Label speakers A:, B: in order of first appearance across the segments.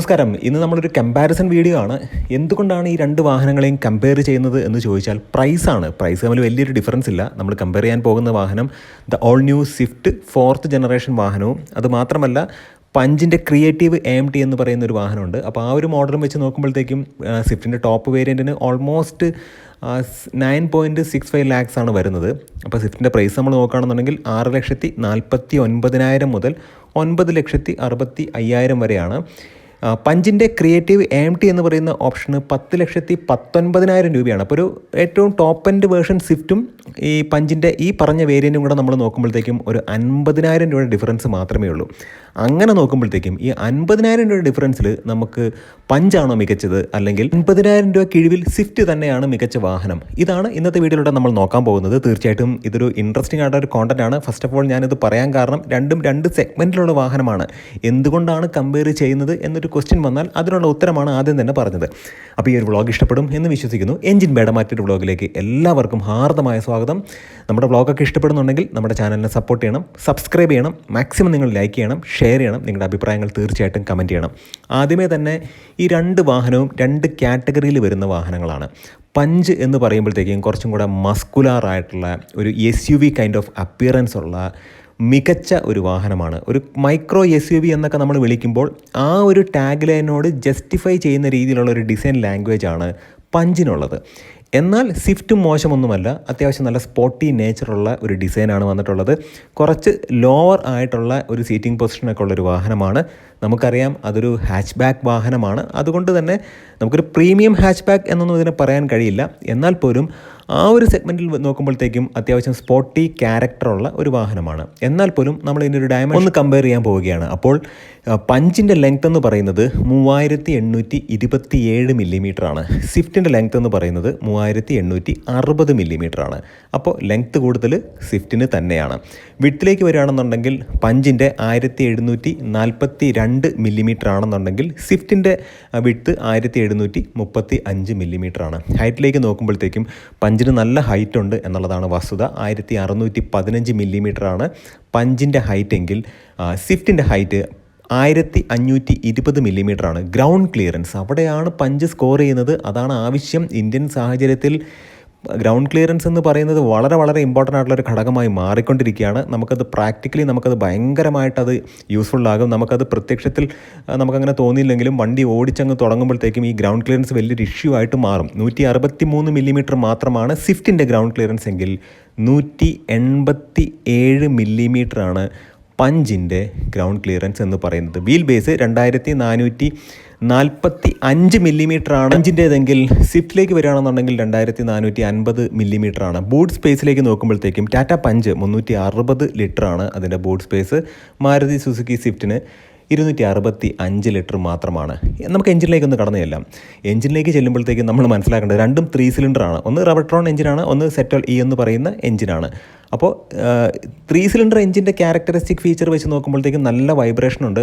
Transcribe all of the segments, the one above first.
A: നമസ്കാരം. ഇന്ന് നമ്മളൊരു കമ്പാരിസൺ വീഡിയോ ആണ്. എന്തുകൊണ്ടാണ് ഈ രണ്ട് വാഹനങ്ങളെയും കമ്പയർ ചെയ്യുന്നത് എന്ന് ചോദിച്ചാൽ പ്രൈസാണ് പ്രൈസ് തമ്മിൽ വലിയൊരു ഡിഫറൻസ് ഇല്ല. നമ്മൾ കമ്പയർ ചെയ്യാൻ പോകുന്ന വാഹനം the all new Swift fourth generation വാഹനവും. അത് മാത്രമല്ല പഞ്ചിന്റെ ക്രിയേറ്റീവ് എം ടി എന്ന് പറയുന്ന ഒരു വാഹനമുണ്ട്. അപ്പോൾ ആ ഒരു മോഡലും വെച്ച് നോക്കുമ്പോഴത്തേക്കും സ്വിഫ്റ്റിന്റെ top വേരിയന്റിന് almost nine point six five lakhs ആണ് വരുന്നത്. അപ്പോൾ സ്വിഫ്റ്റിന്റെ പ്രൈസ് നമ്മൾ നോക്കുകയാണെന്നുണ്ടെങ്കിൽ ആറ് ലക്ഷത്തി നാൽപ്പത്തി ഒൻപതിനായിരം മുതൽ ഒൻപത് ലക്ഷത്തി അറുപത്തി അയ്യായിരം വരെയാണ്. പഞ്ചിന്റെ ക്രിയേറ്റീവ് എം ടി എന്ന് പറയുന്ന ഓപ്ഷന് പത്ത് ലക്ഷത്തി പത്തൊൻപതിനായിരം രൂപയാണ്. അപ്പോൾ ഒരു ഏറ്റവും ടോപ്പ് എൻഡ് വേർഷൻ സ്വിഫ്റ്റും ഈ പഞ്ചിന്റെ ഈ പറഞ്ഞ വേരിയന്റും കൂടെ നമ്മൾ നോക്കുമ്പോഴത്തേക്കും ഒരു അൻപതിനായിരം രൂപയുടെ ഡിഫറൻസ് മാത്രമേ ഉള്ളൂ. അങ്ങനെ നോക്കുമ്പോഴത്തേക്കും ഈ അൻപതിനായിരം രൂപയുടെ ഡിഫറൻസിൽ നമുക്ക് പഞ്ചാണോ മികച്ചത്? അല്ലെങ്കിൽ അൻപതിനായിരം രൂപ കിഴിവിൽ സ്വിഫ്റ്റ് തന്നെയാണ് മികച്ച വാഹനം? ഇതാണ് ഇന്നത്തെ വീഡിയോയിലൂടെ നമ്മൾ നോക്കാൻ പോകുന്നത്. തീർച്ചയായിട്ടും ഇതൊരു ഇൻട്രസ്റ്റിംഗ് ആയിട്ടുള്ള ഒരു കോണ്ടന്റ് ആണ്. ഫസ്റ്റ് ഓഫ് ഓൾ ഞാനിത് പറയാൻ കാരണം രണ്ടും രണ്ട് സെഗ്മെന്റിലുള്ള വാഹനമാണ്. എന്തുകൊണ്ടാണ് കമ്പയർ ചെയ്യുന്നത്? എന്നൊരു ക്വസ്റ്റ്യൻ വന്നാൽ അതിനുള്ള ഉത്തരമാണ് ആദ്യം തന്നെ പറഞ്ഞത്. അപ്പോൾ ഈ ഒരു വ്ളോഗ് ഇഷ്ടപ്പെടും എന്ന് വിശ്വസിക്കുന്നു. എഞ്ചിൻ ബേഡ മറ്റൊരു വ്ളോഗിലേക്ക് എല്ലാവർക്കും ഹാർദമായ സ്വാഗതം. നമ്മുടെ വ്ളോഗൊക്കെ ഇഷ്ടപ്പെടുന്നുണ്ടെങ്കിൽ നമ്മുടെ ചാനലിനെ സപ്പോർട്ട് ചെയ്യണം സബ്സ്ക്രൈബ് ചെയ്യണം മാക്സിമം നിങ്ങൾ ലൈക്ക് ചെയ്യണം ഷെയർ ചെയ്യണം നിങ്ങളുടെ അഭിപ്രായങ്ങൾ തീർച്ചയായിട്ടും കമന്റ് ചെയ്യണം. ആദ്യമേ തന്നെ ഈ രണ്ട് വാഹനവും രണ്ട് കാറ്റഗറിയിൽ വരുന്ന വാഹനങ്ങളാണ്. പഞ്ച് എന്ന് പറയുമ്പോഴത്തേക്കും കുറച്ചും കൂടെ മസ്കുലാറായിട്ടുള്ള ഒരു S U V kind of appearance ഉള്ള മികച്ച ഒരു വാഹനമാണ്. ഒരു മൈക്രോ എസ് യു വി എന്നൊക്കെ നമ്മൾ വിളിക്കുമ്പോൾ ആ ഒരു ടാഗ് ലൈനോട് ജസ്റ്റിഫൈ ചെയ്യുന്ന രീതിയിലുള്ള ഒരു ഡിസൈൻ ലാംഗ്വേജ് ആണ് പഞ്ചിനുള്ളത്. എന്നാൽ സ്വിഫ്റ്റും മോശമൊന്നുമല്ല. അത്യാവശ്യം നല്ല സ്പോട്ടി നേച്ചറുള്ള ഒരു ഡിസൈനാണ് വന്നിട്ടുള്ളത്. കുറച്ച് ലോവർ ആയിട്ടുള്ള ഒരു സീറ്റിംഗ് പൊസിഷനൊക്കെ ഉള്ളൊരു വാഹനമാണ്. നമുക്കറിയാം അതൊരു ഹാച്ച് ബാക്ക് വാഹനമാണ്. അതുകൊണ്ട് തന്നെ നമുക്കൊരു പ്രീമിയം ഹാച്ച് ബാക്ക് എന്നൊന്നും ഇതിനെ പറയാൻ കഴിയില്ല. എന്നാൽ പോലും ആ ഒരു സെഗ്മെന്റിൽ നോക്കുമ്പോഴത്തേക്കും അത്യാവശ്യം സ്പോട്ടി ക്യാരക്ടറുള്ള ഒരു വാഹനമാണ്. എന്നാൽ പോലും നമ്മൾ ഇതിന്റെ ഒരു ഡയമണ്ട് ഒന്ന് കമ്പയർ ചെയ്യാൻ പോവുകയാണ്. അപ്പോൾ പഞ്ചിന്റെ ലെങ്ത് എന്ന് പറയുന്നത് മൂവായിരത്തി എണ്ണൂറ്റി ഇരുപത്തി ഏഴ് മില്ലിമീറ്റർ ആണ് സ്വിഫ്റ്റിന്റെ ലെങ്ത് എന്ന് പറയുന്നത് മൂവായിരത്തി എണ്ണൂറ്റി അറുപത് മില്ലിമീറ്റർ ആണ്. അപ്പോൾ ലെങ്ത് കൂടുതൽ സ്വിഫ്റ്റിന് തന്നെയാണ്. വിട്ടിലേക്ക് വരികയാണെന്നുണ്ടെങ്കിൽ പഞ്ചിന്റെ ആയിരത്തി എഴുന്നൂറ്റി നാൽപ്പത്തി രണ്ട് മില്ലിമീറ്റർ ആണെന്നുണ്ടെങ്കിൽ സ്വിഫ്റ്റിന്റെ വിട്ട് ആയിരത്തി എഴുന്നൂറ്റി മുപ്പത്തി അഞ്ച് മില്ലിമീറ്റർ ആണ് ഹൈറ്റിലേക്ക് നോക്കുമ്പോഴത്തേക്കും പഞ്ചിന് നല്ല ഹൈറ്റ് ഉണ്ട് എന്നുള്ളതാണ് വസ്തുത. ആയിരത്തി അറുന്നൂറ്റി പതിനഞ്ച് മില്ലിമീറ്റർ ആണ് പഞ്ചിന്റെ ഹൈറ്റ് എങ്കിൽ സ്വിഫ്റ്റിന്റെ ഹൈറ്റ് ആയിരത്തി അഞ്ഞൂറ്റി ഇരുപത് മില്ലിമീറ്റർ ആണ്. ഗ്രൗണ്ട് ക്ലിയറൻസ് അവിടെയാണ് പഞ്ച് സ്കോർ ചെയ്യുന്നത്. അതാണ് ആവശ്യം. ഇന്ത്യൻ സാഹചര്യത്തിൽ ഗ്രൗണ്ട് ക്ലിയറൻസ് എന്ന് പറയുന്നത് വളരെ വളരെ ഇമ്പോർട്ടന്റ് ആയിട്ടുള്ള ഒരു ഘടകമായി മാറിക്കൊണ്ടിരിക്കുകയാണ്. നമുക്കത് പ്രാക്ടിക്കലി നമുക്കത് ഭയങ്കരമായിട്ട് അത് യൂസ്ഫുൾ ആകും. നമുക്കത് പ്രത്യക്ഷത്തിൽ നമുക്കങ്ങനെ തോന്നിയില്ലെങ്കിലും വണ്ടി ഓടിച്ചങ്ങ് തുടങ്ങുമ്പോഴത്തേക്കും ഈ ഗ്രൗണ്ട് ക്ലിയറൻസ് വലിയൊരു ഇഷ്യൂ ആയിട്ട് മാറും. നൂറ്റി അറുപത്തി മൂന്ന് മില്ലിമീറ്റർ മാത്രമാണ് സ്വിഫ്റ്റിന്റെ ഗ്രൗണ്ട് ക്ലിയറൻസ് എങ്കിൽ നൂറ്റി എൺപത്തി ഏഴ് മില്ലിമീറ്ററാണ് പഞ്ചിന്റെ ഗ്രൗണ്ട് ക്ലിയറൻസ് എന്ന് പറയുന്നത്. വീൽ ബേസ് രണ്ടായിരത്തി നാനൂറ്റി നാൽപ്പത്തി അഞ്ച് മില്ലിമീറ്റർ ആണ് അഞ്ചിന്റെതെങ്കിൽ സ്വിഫ്റ്റിലേക്ക് വരികയാണെന്നുണ്ടെങ്കിൽ രണ്ടായിരത്തി നാനൂറ്റി അൻപത് മില്ലിമീറ്റർ ആണ് ബൂട്ട് സ്പേസിലേക്ക് നോക്കുമ്പോഴത്തേക്കും ടാറ്റ പഞ്ച് മുന്നൂറ്റി അറുപത് ലിറ്റർ ആണ് അതിന്റെ ബൂട്ട് സ്പേസ്. മാരുതി സുസുക്കി സ്വിഫ്റ്റിന് ഇരുന്നൂറ്റി അറുപത്തി അഞ്ച് ലിറ്റർ മാത്രമാണ്. നമുക്ക് എഞ്ചിനിലേക്ക് ഒന്ന് കടന്നു ചെല്ലാം. എഞ്ചിനിലേക്ക് ചെല്ലുമ്പോഴത്തേക്കും നമ്മൾ മനസ്സിലാക്കേണ്ടത് രണ്ടും ത്രീ സിലിണ്ടറാണ്. ഒന്ന് റബട്രോൺ എഞ്ചിനാണ് ഒന്ന് സെറ്റോൾ ഇ എന്ന് പറയുന്ന എഞ്ചിനാണ്. അപ്പോൾ ത്രീ സിലിണ്ടർ എഞ്ചിന്റെ ക്യാരക്ടറിസ്റ്റിക് ഫീച്ചർ വെച്ച് നോക്കുമ്പോഴത്തേക്കും നല്ല വൈബ്രേഷൻ ഉണ്ട്.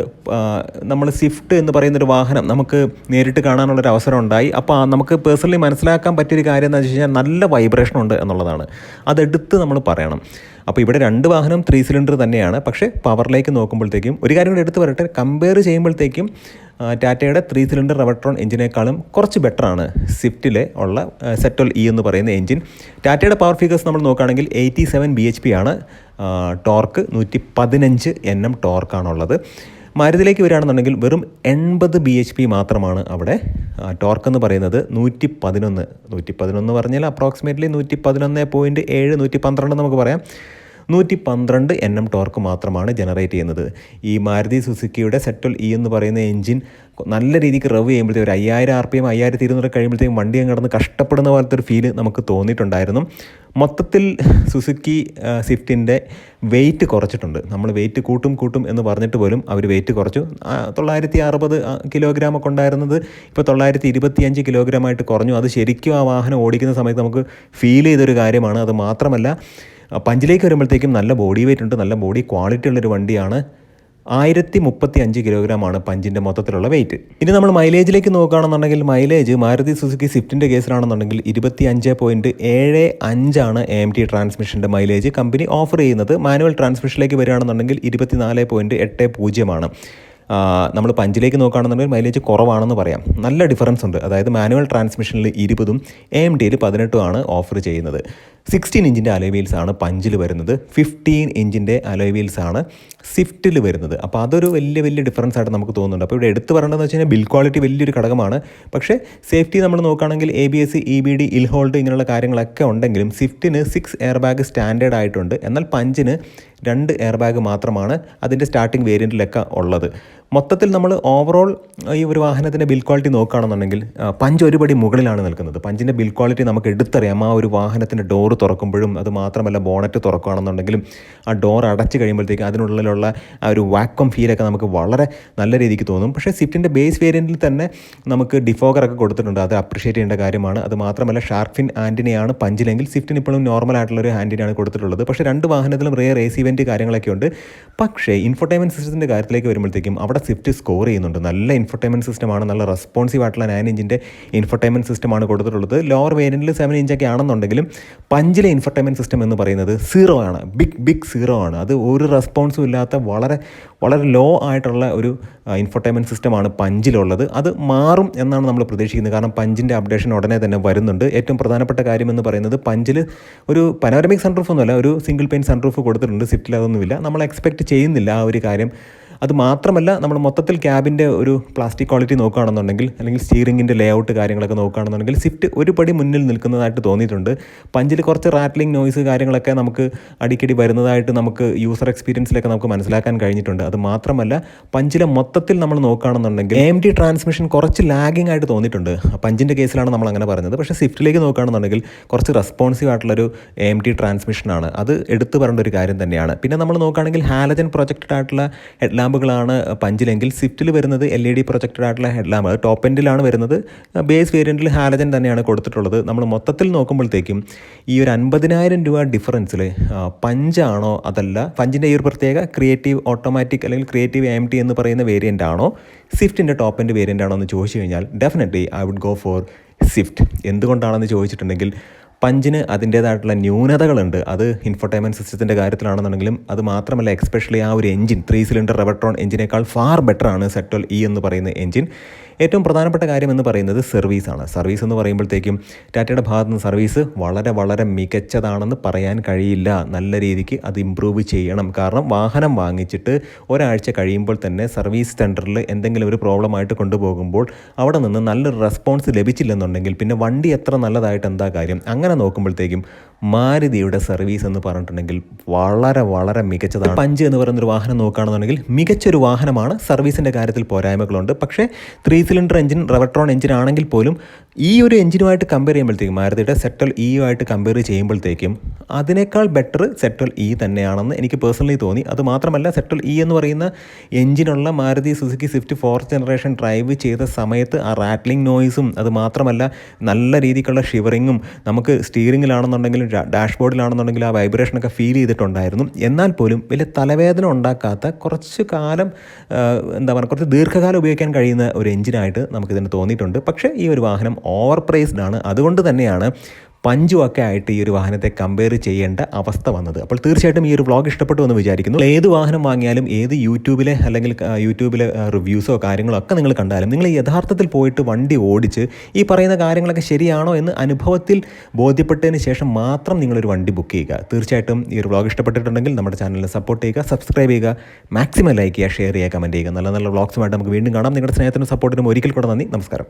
A: നമ്മൾ സ്വിഫ്റ്റ് എന്ന് പറയുന്നൊരു വാഹനം നമുക്ക് നേരിട്ട് കാണാനുള്ളൊരു അവസരം ഉണ്ടായി. അപ്പോൾ നമുക്ക് പേഴ്സണലി മനസ്സിലാക്കാൻ പറ്റിയൊരു കാര്യം എന്ന് വെച്ച് കഴിഞ്ഞാൽ നല്ല വൈബ്രേഷൻ ഉണ്ട് എന്നുള്ളതാണ്. അതെടുത്ത് നമ്മൾ പറയണം. അപ്പോൾ ഇവിടെ രണ്ട് വാഹനം ത്രീ സിലിണ്ടർ തന്നെയാണ്. പക്ഷേ പവറിലേക്ക് നോക്കുമ്പോഴത്തേക്കും ഒരു കാര്യം കൂടെ എടുത്ത് പറയട്ടെ. കമ്പയർ ചെയ്യുമ്പോഴത്തേക്കും ടാറ്റയുടെ ത്രീ സിലിണ്ടർ റവട്രോൺ എഞ്ചിനേക്കാളും കുറച്ച് ബെറ്ററാണ് സ്വിഫ്റ്റിലെ ഉള്ള സെറ്റോൾ ഇ എന്ന് പറയുന്ന എഞ്ചിൻ ടാറ്റയുടെ പവർ ഫിഗേഴ്സ് നമ്മൾ നോക്കുകയാണെങ്കിൽ eighty seven B H P ആണ് ടോർക്ക് നൂറ്റി പതിനഞ്ച് എൻ എം ടോർക്കാണുള്ളത് മരുതിലേക്ക് വരികയാണെന്നുണ്ടെങ്കിൽ വെറും എൺപത് ബി എച്ച് പി മാത്രമാണ് അവിടെ ടോർക്ക് എന്ന് പറയുന്നത് നൂറ്റി പതിനൊന്ന് നൂറ്റി പതിനൊന്ന് പറഞ്ഞാൽ അപ്രോക്സിമേറ്റ്ലി നൂറ്റി പതിനൊന്ന് പോയിന്റ് ഏഴ് നൂറ്റി പന്ത്രണ്ട് നമുക്ക് പറയാം. നൂറ്റി പന്ത്രണ്ട് എൻ എം ടോർക്ക് മാത്രമാണ് ജനറേറ്റ് ചെയ്യുന്നത്. ഈ മാരുതി സുസുക്കിയുടെ സെറ്റൽ ഇ എന്ന് പറയുന്ന എഞ്ചിൻ നല്ല രീതിക്ക് റവ് ചെയ്യുമ്പോഴത്തേക്കും ഒരു അയ്യായിരം ആർ പി എം അയ്യായിരത്തി ഇരുന്നൂറ് കഴിയുമ്പോഴത്തേക്കും വണ്ടി കടന്ന് കഷ്ടപ്പെടുന്ന പോലത്തെ ഒരു ഫീൽ നമുക്ക് തോന്നിയിട്ടുണ്ടായിരുന്നു. മൊത്തത്തിൽ സുസുക്കി സ്വിഫ്റ്റിന്റെ വെയിറ്റ് കുറച്ചിട്ടുണ്ട്. നമ്മൾ വെയിറ്റ് കൂട്ടും കൂട്ടും എന്ന് പറഞ്ഞിട്ട് പോലും അവർ വെയിറ്റ് കുറച്ചു. തൊള്ളായിരത്തി അറുപത് കിലോഗ്രാം ഒക്കെ ഉണ്ടായിരുന്നത് ഇപ്പോൾ തൊള്ളായിരത്തി ഇരുപത്തിയഞ്ച് കിലോഗ്രാമായിട്ട് കുറഞ്ഞു. അത് ശരിക്കും ആ വാഹനം ഓടിക്കുന്ന സമയത്ത് നമുക്ക് ഫീൽ ചെയ്തൊരു കാര്യമാണ്. അത് മാത്രമല്ല പഞ്ചിലേക്ക് വരുമ്പോഴത്തേക്കും നല്ല ബോഡി വെയിറ്റ് ഉണ്ട് നല്ല ബോഡി ക്വാളിറ്റി ഉള്ളൊരു വണ്ടിയാണ്. ആയിരത്തി മുപ്പത്തി അഞ്ച് കിലോഗ്രാമാണ് പഞ്ചിന്റെ മൊത്തത്തിലുള്ള വെയിറ്റ് ഇനി നമ്മൾ മൈലേജിലേക്ക് നോക്കുകയാണെന്നുണ്ടെങ്കിൽ മൈലേജ് മാരുതി സുസുക്കി സ്വിഫ്റ്റിന്റെ കേസിലാണെന്നുണ്ടെങ്കിൽ ഇരുപത്തി അഞ്ച് പോയിന്റ് ഏഴ് അഞ്ചാണ് എ ടി ട്രാൻസ്മിഷന്റെ മൈലേജ് കമ്പനി ഓഫർ ചെയ്യുന്നത് മാനുവൽ ട്രാൻസ്മിഷനിലേക്ക് വരികയാണെന്നുണ്ടെങ്കിൽ ഇരുപത്തിനാല് പോയിന്റ് എട്ട് പൂജ്യമാണ് നമ്മൾ പഞ്ചിലേക്ക് നോക്കുകയാണെന്നുണ്ടെങ്കിൽ മൈലേജ് കുറവാണെന്ന് പറയാം. നല്ല ഡിഫറൻസ് ഉണ്ട്. അതായത് മാനുവൽ ട്രാൻസ്മിഷനിൽ ഇരുപതും എ എം ഡിയിൽ പതിനെട്ടുമാണ് ഓഫർ ചെയ്യുന്നത്. സിക്സ്റ്റീൻ ഇഞ്ചിന്റെ അലോയ് വീൽസ് ആണ് പഞ്ചിൽ വരുന്നത്. ഫിഫ്റ്റീൻ ഇഞ്ചിന്റെ അലോയ് വീൽസ് ആണ് സ്വിഫ്റ്റിൽ വരുന്നത്. അപ്പോൾ അതൊരു വലിയ വലിയ ഡിഫറൻസ് ആയിട്ട് നമുക്ക് തോന്നുന്നുണ്ട്. അപ്പോൾ ഇവിടെ എടുത്ത് പറയേണ്ടതെന്ന് വെച്ച് കഴിഞ്ഞാൽ ബിൽ ക്വാളിറ്റി വലിയൊരു ഘടകമാണ്. പക്ഷേ സേഫ്റ്റി നമ്മൾ നോക്കുകയാണെങ്കിൽ A B S E B D ഇൽ ഹോൾഡ് ഇങ്ങനെയുള്ള കാര്യങ്ങളൊക്കെ ഉണ്ടെങ്കിലും സ്വിഫ്റ്റിന് സിക്സ് എയർ ബാഗ് സ്റ്റാൻഡേർഡ് ആയിട്ടുണ്ട്. എന്നാൽ പഞ്ചിന് രണ്ട് എയർ ബാഗ് മാത്രമാണ് അതിന്റെ സ്റ്റാർട്ടിംഗ് വേരിയന്റിലൊക്കെ ഉള്ളത്. മൊത്തത്തിൽ നമ്മൾ ഓവറോൾ ഈ ഒരു വാഹനത്തിന്റെ ബിൽ ക്വാളിറ്റി നോക്കുകയാണെന്നുണ്ടെങ്കിൽ പഞ്ച് ഒരുപടി മുകളിലാണ് നിൽക്കുന്നത്. പഞ്ചിന്റെ ബിൽ ക്വാളിറ്റി നമുക്ക് എടുത്തറിയാം. ആ ഒരു വാഹനത്തിന്റെ ഡോറ് തുറക്കുമ്പോഴും അത് മാത്രമല്ല ബോണറ്റ് തുറക്കുകയാണെന്നുണ്ടെങ്കിലും ആ ഡോർ അടച്ച് കഴിയുമ്പോഴത്തേക്ക് അതിനുള്ളിലുള്ള ആ ഒരു വാക്വം ഫീലൊക്കെ നമുക്ക് വളരെ നല്ല രീതിക്ക് തോന്നും. പക്ഷേ സ്വിഫ്റ്റിന്റെ ബേസ് വേരിയന്റിൽ തന്നെ നമുക്ക് ഡിഫോഗറൊക്കെ കൊടുത്തിട്ടുണ്ട്. അത് അപ്രിഷ്യേറ്റ് ചെയ്യേണ്ട കാര്യമാണ്. അത് മാത്രമല്ല ഷാർഫിൻ ആന്റിനെയാണ് പഞ്ചിലെങ്കിൽ സ്വിഫ്റ്റിന് ഇപ്പോഴും നോർമൽ ആയിട്ടുള്ള ഒരു ആന്റിനെയാണ് കൊടുത്തിട്ടുള്ളത്. പക്ഷേ രണ്ട് വാഹനത്തിലും റിയർ എ സി വെന്റ് കാര്യങ്ങളൊക്കെ ഉണ്ട്. പക്ഷേ ഇൻഫർടൈൻമെന്റ് സിസ്റ്റത്തിന്റെ കാര്യത്തിലേക്ക് വരുമ്പോഴത്തേക്കും അവിടെ സ്വിഫ്റ്റ് സ്കോർ ചെയ്യുന്നുണ്ട്. നല്ല ഇൻഫർടൈൻമെന്റ് സിസ്റ്റമാണ് നല്ല റെസ്പോൺസീവ് ആയിട്ടുള്ള നയൻ ഇഞ്ചിന്റെ ഇൻഫർടൈൻമെന്റ് സിസ്റ്റമാണ് കൊടുത്തിട്ടുള്ളത്. ലോവർ വേരിയന്റിൽ സെവൻ ഇഞ്ചൊക്കെ ആണെന്നുണ്ടെങ്കിലും പഞ്ചിലെ ഇൻഫർടൈൻമെന്റ് സിസ്റ്റം എന്ന് പറയുന്നത് സീറോ ആണ്. ബിഗ് ബിഗ് സീറോ ആണ്. അത് ഒരു റെസ്പോൺസും ഇല്ലാത്ത വളരെ വളരെ ലോ ആയിട്ടുള്ള ഒരു ഇൻഫർടൈൻമെന്റ് സിസ്റ്റമാണ് പഞ്ചിലുള്ളത്. അത് മാറും എന്നാണ് നമ്മൾ പ്രതീക്ഷിക്കുന്നത്. കാരണം പഞ്ചിന്റെ അപ്ഡേഷൻ ഉടനെ തന്നെ വരുന്നുണ്ട്. ഏറ്റവും പ്രധാനപ്പെട്ട കാര്യം എന്ന് പറയുന്നത് പഞ്ചിൽ ഒരു പനോരമിക് സൺറൂഫ് ഒന്നുമല്ല ഒരു സിംഗിൾ പെയിൻ സൺറൂഫ് കൊടുത്തിട്ടുണ്ട്. സ്വിഫ്റ്റിൽ അതൊന്നുമില്ല. നമ്മൾ എക്സ്പെക്റ്റ് ചെയ്യുന്നില്ല ആ ഒരു കാര്യം അത് മാത്രമല്ല നമ്മൾ മൊത്തത്തിൽ ക്യാബിന്റെ ഒരു പ്ലാസ്റ്റിക് ക്വാളിറ്റി നോക്കുകയാണെന്നുണ്ടെങ്കിൽ അല്ലെങ്കിൽ സ്റ്റീറിങ്ങിന്റെ ലേഔട്ട് കാര്യങ്ങളൊക്കെ നോക്കുകയാണെന്നുണ്ടെങ്കിൽ സ്വിഫ്റ്റ് ഒരു പടി മുന്നിൽ നിൽക്കുന്നതായിട്ട് തോന്നിയിട്ടുണ്ട്. പഞ്ചിൽ കുറച്ച് റാറ്റ്ലിംഗ് നോയ്സ് കാര്യങ്ങളൊക്കെ നമുക്ക് അടിക്കടി വരുന്നതായിട്ട് നമുക്ക് യൂസർ എക്സ്പീരിയൻസിലൊക്കെ നമുക്ക് മനസ്സിലാക്കാൻ കഴിഞ്ഞിട്ടുണ്ട്. അത് മാത്രമല്ല പഞ്ചിലെ മൊത്തത്തിൽ നമ്മൾ നോക്കുകയാണെന്നുണ്ടെങ്കിൽ എം ടി ട്രാൻസ്മിഷൻ കുറച്ച് ലാഗിങ് ആയിട്ട് തോന്നിയിട്ടുണ്ട്. പഞ്ചിന്റെ കേസിലാണ് നമ്മൾ അങ്ങനെ പറഞ്ഞത്. പക്ഷേ സ്വിഫ്റ്റിലേക്ക് നോക്കുകയാണെന്നുണ്ടെങ്കിൽ കുറച്ച് റെസ്പോൺസീവ് ആയിട്ടുള്ളൊരു എം ടി ട്രാൻസ്മിഷനാണ് അത് എടുത്തു പറയേണ്ട ഒരു കാര്യം തന്നെയാണ്. പിന്നെ നമ്മൾ നോക്കുകയാണെങ്കിൽ ഹാലജൻ പ്രൊജക്റ്റഡ് ആയിട്ടുള്ള ലാമ്പുകളാണ് പഞ്ചിലെങ്കിൽ സ്വിഫ്റ്റിൽ വരുന്നത് എൽ ഇ ഡി പ്രൊജക്റ്റഡ് ആയിട്ടുള്ള ഹെഡ് ലാമ്പ് ടോപ്പ് എൻഡിലാണ് വരുന്നത്. ബേസ് വേരിയന്റിൽ ഹാലജൻ തന്നെയാണ് കൊടുത്തിട്ടുള്ളത്. നമ്മൾ മൊത്തത്തിൽ നോക്കുമ്പോഴത്തേക്കും ഈ ഒരു അൻപതിനായിരം രൂപ ഡിഫറൻസിൽ പഞ്ചാണോ അതല്ല പഞ്ചിന്റെ ഈ ഒരു പ്രത്യേക ക്രിയേറ്റീവ് ഓട്ടോമാറ്റിക് അല്ലെങ്കിൽ ക്രിയേറ്റീവ് എം ടി എന്ന് പറയുന്ന വേരിയന്റ് ആണോ സ്വിഫ്റ്റിന്റെ ടോപ്പ് എൻഡ് വേരിയന്റ് ആണോ എന്ന് ചോദിച്ചു കഴിഞ്ഞാൽ definitely I would go for Swift. എന്തുകൊണ്ടാണെന്ന് ചോദിച്ചിട്ടുണ്ടെങ്കിൽ പഞ്ചിന് അതിന്റേതായിട്ടുള്ള ന്യൂനതകളുണ്ട്. അത് ഇൻഫർടൈൻമെന്റ് സിസ്റ്റത്തിന്റെ കാര്യത്തിലാണെന്നുണ്ടെങ്കിലും അത് മാത്രമല്ല എക്സ്പെഷ്യലി ആ ഒരു എഞ്ചിൻ ത്രീ സിലിണ്ടർ റെബട്രോൺ എഞ്ചിനേക്കാൾ ഫാർ ബെറ്ററാണ് സെറ്റോൽ ഇ എന്ന് പറയുന്ന എഞ്ചിൻ ഏറ്റവും പ്രധാനപ്പെട്ട കാര്യം എന്ന് പറയുന്നത് സർവീസാണ് സർവീസ് എന്ന് പറയുമ്പോഴത്തേക്കും ടാറ്റയുടെ ഭാഗത്ത് നിന്ന് സർവീസ് വളരെ വളരെ മികച്ചതാണെന്ന് പറയാൻ കഴിയില്ല. നല്ല രീതിക്ക് അത് ഇമ്പ്രൂവ് ചെയ്യണം. കാരണം വാഹനം വാങ്ങിച്ചിട്ട് ഒരാഴ്ച കഴിയുമ്പോൾ തന്നെ സർവീസ് സെന്ററിൽ എന്തെങ്കിലും ഒരു പ്രോബ്ലം ആയിട്ട് കൊണ്ടുപോകുമ്പോൾ അവിടെ നിന്ന് നല്ലൊരു റെസ്പോൺസ് ലഭിച്ചില്ലെന്നുണ്ടെങ്കിൽ പിന്നെ വണ്ടി എത്ര നല്ലതായിട്ട് എന്താ കാര്യം? അങ്ങനെ നോക്കുമ്പോഴത്തേക്കും മാരുതിയുടെ സർവീസ് എന്ന് പറഞ്ഞിട്ടുണ്ടെങ്കിൽ വളരെ വളരെ മികച്ചതാണ്. പഞ്ച് എന്ന് പറയുന്നൊരു വാഹനം നോക്കുകയാണെന്നുണ്ടെങ്കിൽ മികച്ചൊരു വാഹനമാണ് സർവീസിന്റെ കാര്യത്തിൽ പോരായ്മകളുണ്ട്. പക്ഷേ three cylinder engine Revotron engine ആണെങ്കിൽ പോലും ഈ ഒരു എഞ്ചിനുമായിട്ട് കമ്പയർ ചെയ്യുമ്പോഴത്തേക്കും മാരുതിയുടെ സെറ്റൽ ഇയുമായിട്ട് കമ്പയർ ചെയ്യുമ്പോഴത്തേക്കും അതിനേക്കാൾ ബെറ്റർ സെറ്റൽ ഇ തന്നെയാണെന്ന് എനിക്ക് പേഴ്സണലി തോന്നി. അത് മാത്രമല്ല സെറ്റൽ ഇ എന്ന് പറയുന്ന എഞ്ചിനുള്ള Maruti Suzuki Swift fourth generation drive ചെയ്ത സമയത്ത് ആ റാറ്റ്ലിംഗ് നോയ്സും അത് മാത്രമല്ല നല്ല രീതിക്കുള്ള ഷിവറിങ്ങും നമുക്ക് സ്റ്റീറിങ്ങിലാണെന്നുണ്ടെങ്കിലും ഡാഷ്ബോർഡിലാണെന്നുണ്ടെങ്കിലും ആ വൈബ്രേഷനൊക്കെ ഫീൽ ചെയ്തിട്ടുണ്ടായിരുന്നു. എന്നാൽ പോലും വലിയ തലവേദന ഉണ്ടാക്കാത്ത കുറച്ച് കാലം എന്താ പറയുക കുറച്ച് ദീർഘകാലം ഉപയോഗിക്കാൻ കഴിയുന്ന ഒരു എഞ്ചിനായിട്ട് നമുക്കിതിന് തോന്നിയിട്ടുണ്ട്. പക്ഷേ ഈ ഒരു വാഹനം ഓവർ പ്രൈസ്ഡ് ആണ്. അതുകൊണ്ട് തന്നെയാണ് പഞ്ചുമൊക്കെ ആയിട്ട് ഈ ഒരു വാഹനത്തെ കമ്പയർ ചെയ്യേണ്ട അവസ്ഥ വന്നത്. അപ്പോൾ തീർച്ചയായിട്ടും ഈ ഒരു വ്ളോഗ് ഇഷ്ടപ്പെട്ടു എന്ന് വിചാരിക്കുന്നു. ഏത് വാഹനം വാങ്ങിയാലും ഏത് യൂട്യൂബിലെ അല്ലെങ്കിൽ യൂട്യൂബിലെ റിവ്യൂസോ കാര്യങ്ങളോ ഒക്കെ നിങ്ങൾ കണ്ടാലും നിങ്ങൾ യഥാർത്ഥത്തിൽ പോയിട്ട് വണ്ടി ഓടിച്ച് ഈ പറയുന്ന കാര്യങ്ങളൊക്കെ ശരിയാണോ എന്ന് അനുഭവത്തിൽ ബോധ്യപ്പെട്ടതിന് ശേഷം മാത്രം നിങ്ങളൊരു വണ്ടി ബുക്ക് ചെയ്യുക. തീർച്ചയായിട്ടും ഈ ഒരു വ്ളോഗ് ഇഷ്ടപ്പെട്ടിട്ടുണ്ടെങ്കിൽ നമ്മുടെ ചാനൽ സപ്പോർട്ട് ചെയ്യുക സബ്സ്ക്രൈബ് ചെയ്യുക മാക്സിമം ലൈക്ക് ചെയ്യുക ഷെയർ ചെയ്യുക കമന്റ് ചെയ്യുക. നല്ല നല്ല വ്ളോഗ്സുമായിട്ട് നമുക്ക് വീണ്ടും കാണാം. നിങ്ങളുടെ സ്നേഹത്തിനും സപ്പോർട്ടിനും ഒരിക്കൽ കൂടെ നന്ദി. നമസ്കാരം.